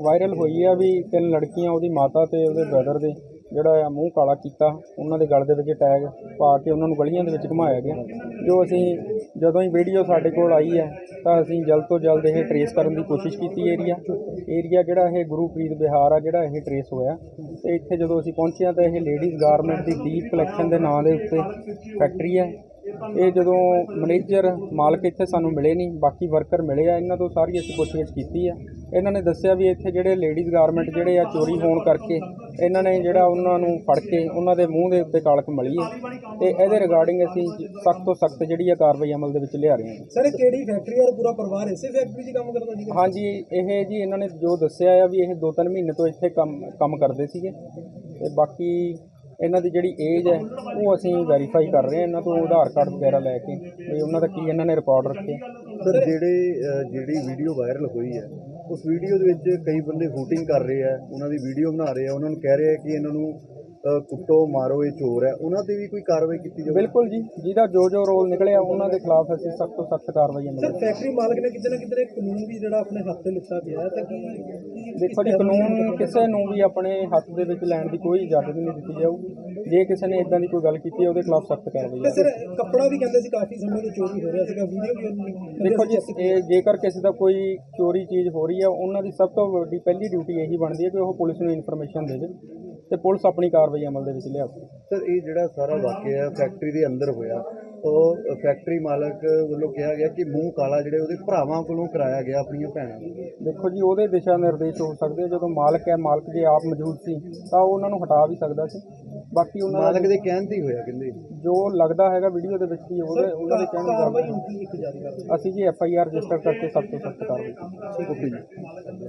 Viral ਹੋਈ ਆ ਵੀ ਤਿੰਨ ਲੜਕੀਆਂ ਉਹਦੀ ਮਾਤਾ ਤੇ ਉਹਦੇ ਬ੍ਰਦਰ ਦੇ ਜਿਹੜਾ ਆ ਮੂੰਹ ਕਾਲਾ ਕੀਤਾ, ਉਹਨਾਂ ਦੇ ਗਲ ਦੇ ਵਿੱਚ ਟੈਗ ਪਾ ਕੇ ਉਹਨਾਂ ਨੂੰ ਗਲੀਆਂ ਦੇ ਵਿੱਚ ਘੁਮਾਇਆ ਗਿਆ। ਜੋ ਅਸੀਂ ਜਦੋਂ ਹੀ ਵੀਡੀਓ ਸਾਡੇ ਕੋਲ ਆਈ ਹੈ ਤਾਂ ਅਸੀਂ ਜਲਦ ਤੋਂ ਜਲਦ ਇਹ ਟਰੇਸ ਕਰਨ ਦੀ ਕੋਸ਼ਿਸ਼ ਕੀਤੀ ਏਰੀਆ ਏਰੀਆ ਜਿਹੜਾ ਇਹ ਗੁਰੂਪ੍ਰੀਤ ਬਿਹਾਰ ਆ ਜਿਹੜਾ ਇਹ ਟਰੇਸ ਹੋਇਆ। ਤੇ ਇੱਥੇ ਜਦੋਂ ਅਸੀਂ ਪਹੁੰਚਿਆ ਤਾਂ ਇਹ ਲੇਡੀਜ਼ ਗਾਰਮੈਂਟ ਦੀ ਡੀਪ ਕਲੈਕਸ਼ਨ ਦੇ ਨਾਂ ਦੇ ਉੱਤੇ ਫੈਕਟਰੀ ਹੈ ਇਹ ਜਦੋਂ ਮੈਨੇਜਰ ਮਾਲਕ ਇੱਥੇ ਸਾਨੂੰ ਮਿਲੇ ਨਹੀਂ ਬਾਕੀ ਵਰਕਰ ਮਿਲੇ ਆ ਇਹਨਾਂ ਤੋਂ ਸਾਰੀ ਅਸੀਂ ਪੁੱਛਗਿੱਛ ਕੀਤੀ ਆ। ਇਹਨਾਂ ਨੇ ਦੱਸਿਆ ਵੀ ਇੱਥੇ ਜਿਹੜੇ ਲੇਡੀਜ਼ ਗਾਰਮੈਂਟ ਜਿਹੜੇ ਆ ਚੋਰੀ ਹੋਣ ਕਰਕੇ ਇਹਨਾਂ ਨੇ ਜਿਹੜਾ ਉਹਨਾਂ ਨੂੰ ਫੜ ਕੇ ਉਹਨਾਂ ਦੇ ਮੂੰਹ ਦੇ ਉੱਤੇ ਕਾਲਕ ਮਲੀ ਹੈ ਤੇ ਇਹਦੇ ਰਿਗਾਰਡਿੰਗ ਅਸੀਂ ਸਖਤ ਤੋਂ ਸਖਤ ਜਿਹੜੀ ਆ ਕਾਰਵਾਈ ਅਮਲ ਦੇ ਵਿੱਚ ਲਿਆ ਰਹੇ ਹਾਂ। ਸਰ ਇਹ ਕਿਹੜੀ ਫੈਕਟਰੀ ਔਰ ਪੂਰਾ ਪਰਿਵਾਰ ਇਸੇ ਫੈਕਟਰੀ 'ਚ ਕੰਮ ਕਰਦਾ ਸੀਗਾ? ਹਾਂਜੀ ਇਹ ਜੀ ਇਹਨਾਂ ਨੇ ਜੋ ਦੱਸਿਆ ਆ ਵੀ ਇਹ ਦੋ ਤਿੰਨ ਮਹੀਨੇ ਤੋਂ ਇੱਥੇ ਕੰਮ ਕੰਮ ਕਰਦੇ ਸੀਗੇ। ਤੇ ਬਾਕੀ ਇਹਨਾਂ ਦੀ ਜਿਹੜੀ ਏਜ ਹੈ ਉਹ ਅਸੀਂ ਵੈਰੀਫਾਈ ਕਰ ਰਹੇ ਹਾਂ ਇਹਨਾਂ ਤੋਂ ਆਧਾਰ ਕਾਰਡ ਵਗੈਰਾ ਲੈ ਕੇ ਵੀ ਉਹਨਾਂ ਦਾ ਕੀ ਇਹਨਾਂ ਨੇ ਰਿਕਾਰਡ ਰੱਖੇ। ਸਰ ਜਿਹੜੇ ਅ, ਜਿਹੜੀ ਵੀਡੀਓ ਵਾਇਰਲ ਹੋਈ ਹੈ ਉਸ ਵੀਡੀਓ ਦੇ ਵਿੱਚ ਕਈ ਬੰਦੇ ਹੂਟਿੰਗ ਕਰ ਰਹੇ ਆ ਉਹਨਾਂ ਦੀ ਵੀਡੀਓ ਬਣਾ ਰਹੇ ਆ ਉਹਨਾਂ ਨੂੰ ਕਹਿ ਰਹੇ ਆ ਕਿ ਇਹਨਾਂ ਨੂੰ ਕੁੱਟੋ ਮਾਰੋ ਇਹ ਚੋਰ ਹੈ। ਉਹਨਾਂ ਤੇ ਵੀ ਕੋਈ ਕਾਰਵਾਈ ਕੀਤੀ ਜਾਵੇ ਬਿਲਕੁਲ ਜੀ। ਜਿਹਦਾ ਜੋ ਜੋ ਰੋਲ ਨਿਕਲਿਆ ਉਹਨਾਂ ਦੇ ਖਿਲਾਫ ਅਸੀਂ ਸਖਤ ਤੋਂ ਸਖਤ ਕਾਰਵਾਈ ਅਮਲ ਸਰ ਫੈਕਟਰੀ ਮਾਲਕ ਨੇ ਕਿਤੇ ਨਾ ਕਿਤੇ ਕਾਨੂੰਨ ਵੀ ਜਿਹੜਾ ਆਪਣੇ ਹੱਥ ਤੇ ਲਿੱਤਾ ਪਿਆ ਹੈ ਤਾਂ ਕੀ ਦੇਖੋ ਜੀ ਕਾਨੂੰਨ ਕਿਸੇ ਨੂੰ ਵੀ ਆਪਣੇ ਹੱਥ ਦੇ ਵਿੱਚ ਲੈਣ ਦੀ ਕੋਈ ਇਜਾਜ਼ਤ ਨਹੀਂ ਦਿੱਤੀ ਜਾਊਗੀ ਜੇ ਕਿਸੇ ਨੇ ਇਦਾਂ ਦੀ ਕੋਈ ਗੱਲ ਕੀਤੀ ਹੈ ਉਹਦੇ ਖਿਲਾਫ ਸਖਤ ਕਾਰਵਾਈ ਹੈ। ਸਰ ਕੱਪੜਾ ਵੀ ਕਹਿੰਦੇ ਸੀ ਕਾਫੀ ਸਮੇਂ ਤੋਂ ਚੋਰੀ ਹੋ ਰਿਹਾ ਸੀਗਾ ਵੀਡੀਓ ਵੀ ਉਹਨੂੰ- ਦੇਖੋ ਜੀ ਇਹ ਜੇਕਰ ਕਿਸੇ ਦਾ ਕੋਈ ਚੋਰੀ ਚੀਜ਼ ਹੋ ਰਹੀ ਹੈ ਉਹਨਾਂ ਦੀ ਸਭ ਤੋਂ ਵੱਡੀ ਪਹਿਲੀ ਡਿਊਟੀ ਇਹੀ ਬਣਦੀ ਹੈ ਕਿ ਉਹ ਪੁਲਿਸ ਨੂੰ ਇਨਫੋਰਮੇਸ਼ਨ ਦੇਵੇ। ਤੇ ਪੁਲਿਸ ਆਪਣੀ ਕਾਰਵਾਈ ਅਮਲ ਦੇ ਵਿੱਚ ਲਿਆਵੇ ਸਰ ਇਹ ਜਿਹੜਾ ਸਾਰਾ ਵਾਕਿਆ ਹੈ ਫੈਕਟਰੀ ਦੇ ਅੰਦਰ ਹੋਇਆ ਉਹ ਫੈਕਟਰੀ ਮਾਲਕ ਵੱਲੋਂ ਕਿਹਾ ਗਿਆ ਕਿ ਮੂੰਹ ਕਾਲਾ ਜਿਹੜੇ ਉਹਦੇ ਭਰਾਵਾਂ ਕੋਲੋਂ ਕਰਾਇਆ ਗਿਆ ਆਪਣੀਆਂ ਭੈਣਾਂ ਨੂੰ ਦੇਖੋ ਜੀ ਉਹਦੇ ਦਿਸ਼ਾ ਨਿਰਦੇਸ਼ ਹੋ ਸਕਦੇ ਆ। ਜਦੋਂ ਮਾਲਕ ਹੈ ਮਾਲਕ ਜੇ ਆਪ ਮੌਜੂਦ ਸੀ ਤਾਂ ਉਹ ਉਹਨਾਂ ਨੂੰ ਹਟਾ ਵੀ ਸਕਦਾ ਸੀ। ਬਾਕੀ ਉਹਨਾਂ ਦਾ ਮਾਲਕ ਦੇ ਕਹਿਣ ਤੇ ਹੀ ਹੋਇਆ ਕਹਿੰਦੇ ਜੋ। ਲੱਗਦਾ ਹੈਗਾ ਵੀਡੀਓ ਦੇ ਵਿੱਚ ਹੀ ਉਹਦੇ ਉਹਨਾਂ ਦੇ ਕਹਿਣ ਕਾਰਵਾਈ ਕਰ ਅਸੀਂ ਜੀ ਐਫ ਆਈ ਆਰ ਰਜਿਸਟਰ ਕਰਕੇ ਸਖਤ ਤੋਂ ਸਖਤ ਕਾਰਵਾਈ। ਓਕੇ ਜੀ।